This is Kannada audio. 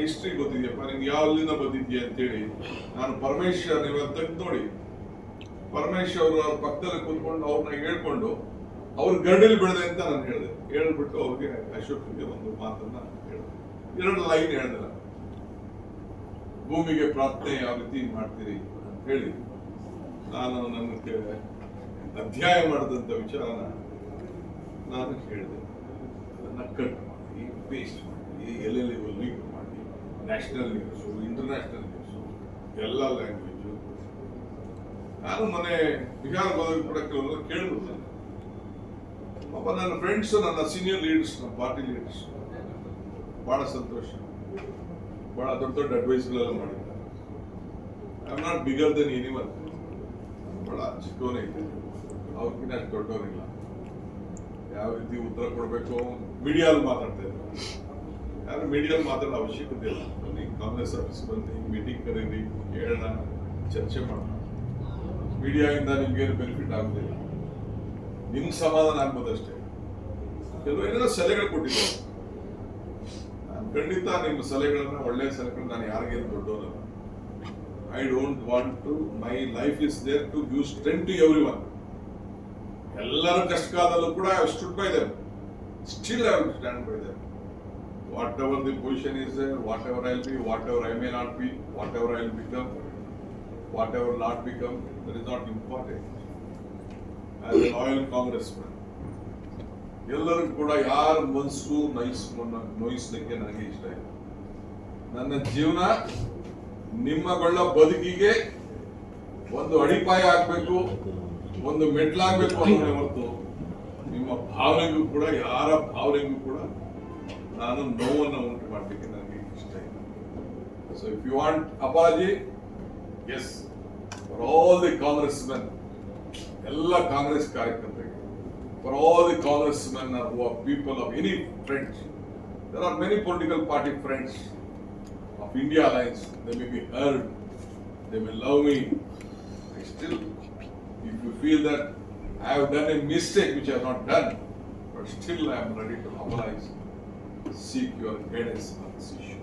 ಹಿಸ್ಟ್ರಿ ಗೊತ್ತಿದೆಯಪ್ಪ ನಿಮ್ಗೆ ಯಾವಲ್ಲಿಂದ ಬಂದಿದ್ಯಾ ಅಂತೇಳಿ ನಾನು ಪರಮೇಶ್ವರ್ ನೀವು ತೆಗೆದು ನೋಡಿ. ಪರಮೇಶ್ವರ್ ಅವ್ರ ಪಕ್ಕದಲ್ಲಿ ಕೂತ್ಕೊಂಡು ಅವ್ರನ್ನ ಹೇಳ್ಕೊಂಡು ಅವ್ರ ಗರಡಲ್ಲಿ ಬೆಳೆದೆ ಅಂತ ನಾನು ಹೇಳಿದೆ. ಹೇಳ್ಬಿಟ್ಟು ಅವ್ರಿಗೆ ಅಶೋಕ್ಗೆ ಒಂದು ಮಾತನ್ನ ಹೇಳಿದೆ. ಎರಡು ಲೈನ್ ಹೇಳಿದೆ. ಭೂಮಿಗೆ ಪ್ರಾರ್ಥನೆ ಯಾವ ರೀತಿ ಮಾಡ್ತೀರಿ ಅಂತ ಹೇಳಿ ನಾನು ನನ್ನ ಅಧ್ಯಾಯ ಮಾಡಿದಂಥ ವಿಚಾರನ ನಾನು ಹೇಳಿದೆ. ಅದನ್ನ ಕಟ್ ಮಾಡಿ ಪೇಸ್ಟ್ ಮಾಡಿ ಎಲ್ಲೆಲ್ಲಿ ನ್ಯಾಷನಲ್ ನ್ಯೂಸು ಇಂಟರ್ನ್ಯಾಷನಲ್ ನ್ಯೂಸು ಎಲ್ಲ ಲ್ಯಾಂಗ್ವೇಜು ನಾನು ಮೊನ್ನೆ ಬಿಹಾರ ಹೋದಾಗ ಕೂಡ ಕೆಲವರು ಕೇಳಿದ್ರು ಪಾಪ ನನ್ನ ಫ್ರೆಂಡ್ಸ್ ನನ್ನ ಸೀನಿಯರ್ ಲೀಡರ್ಸ್ ನಮ್ಮ ಪಾರ್ಟಿ ಲೀಡರ್ಸ್ ಬಹಳ ಸಂತೋಷ. ಬಹಳ ದೊಡ್ಡ ದೊಡ್ಡ ಅಡ್ವೈಸ್ಗಳೆಲ್ಲ ಮಾಡಿದ್ದಾರೆ. I am not bigger than anyone ಬಹಳ ಚಿಕ್ಕವನೇ ಇದ್ದೆ ಅವ್ರಿಗಿಂತ ಅಷ್ಟು ದೊಡ್ಡವರಿಲ್ಲ. ಯಾವ ರೀತಿ ಉತ್ತರ ಕೊಡಬೇಕು? ಮೀಡಿಯಾದಲ್ಲಿ ಮಾತಾಡ್ತಾ ಇದ್ರು ಯಾರು ಮೀಡಿಯಾ ಮಾತಾಡೋ ಅವಶ್ಯಕತೆ ಇಲ್ಲ. ಬನ್ನಿ, ಕಾಂಗ್ರೆಸ್ ಆಫೀಸ್ ಬನ್ನಿ ಮೀಟಿಂಗ್ ಕರೀರಿ ಹೇಳೋಣ ಚರ್ಚೆ ಮಾಡೋಣ. ಮೀಡಿಯಾದಿಂದ ನಿಮ್ಗೇನು ಬೆನಿಫಿಟ್ ಆಗೋದಿಲ್ಲ ನಿಮ್ಗೆ ಸಮಾಧಾನ ಆಗ್ಬೋದಷ್ಟೇ ಕೆಲವು ಏನೇನೋ ಸಲಹೆಗಳು ಕೊಟ್ಟಿದ್ದಾರೆ. ನಾನು ಖಂಡಿತ ನಿಮ್ಮ ಸಲಹೆಗಳನ್ನ ಒಳ್ಳೆಯ ಸಲಹೆಗಳು, ನಾನು ಯಾರಿಗೇನು ದೊಡ್ಡವನಲ್ಲ I don't want to my life is there to give strength to everyone ಎಲ್ಲರ ಕಷ್ಟ ಕಾಲದಲ್ಲೂ ಕೂಡ stood by them still I stand by whatever the position is there whatever I be whatever I may not be whatever I will become whatever not become that is important as Congress man ಎಲ್ಲರೂ ಕೂಡ ಯಾರ ಮನಸ್ಸು ನೈಸ್ ನೋಯಿಸ್ಲಿಕ್ಕೆ ನನಗೆ ಇಷ್ಟ ಇಲ್ಲ. ನನ್ನ ಜೀವನ ನಿಮ್ಮಗಳ ಬದುಕಿಗೆ ಒಂದು ಅಡಿಪಾಯ ಆಗ್ಬೇಕು, ಒಂದು ಮೆಟ್ಲಾಗ್ಬೇಕು ಅನ್ನೋದೇ ಹೊರತು ನಿಮ್ಮ ಭಾವನೆಗೂ ಕೂಡ, ಯಾರ ಭಾವನೆಗೂ ಕೂಡ ನಾನು ನೋವನ್ನು ಉಂಟು ಮಾಡಲಿಕ್ಕೆ ನನಗೆ ಇಷ್ಟ ಇಲ್ಲ so if you want apologies for all the Congress men ಎಲ್ಲ ಕಾಂಗ್ರೆಸ್ ಕಾರ್ಯಕರ್ತರಿಗೆ for all the Congress men who are people of any friends there are many political party friends of India Alliance, they may be heard, they may love me. I still, if you feel that I have done a mistake which I have not done, but still I am ready to apologize, seek your guidance on this issue.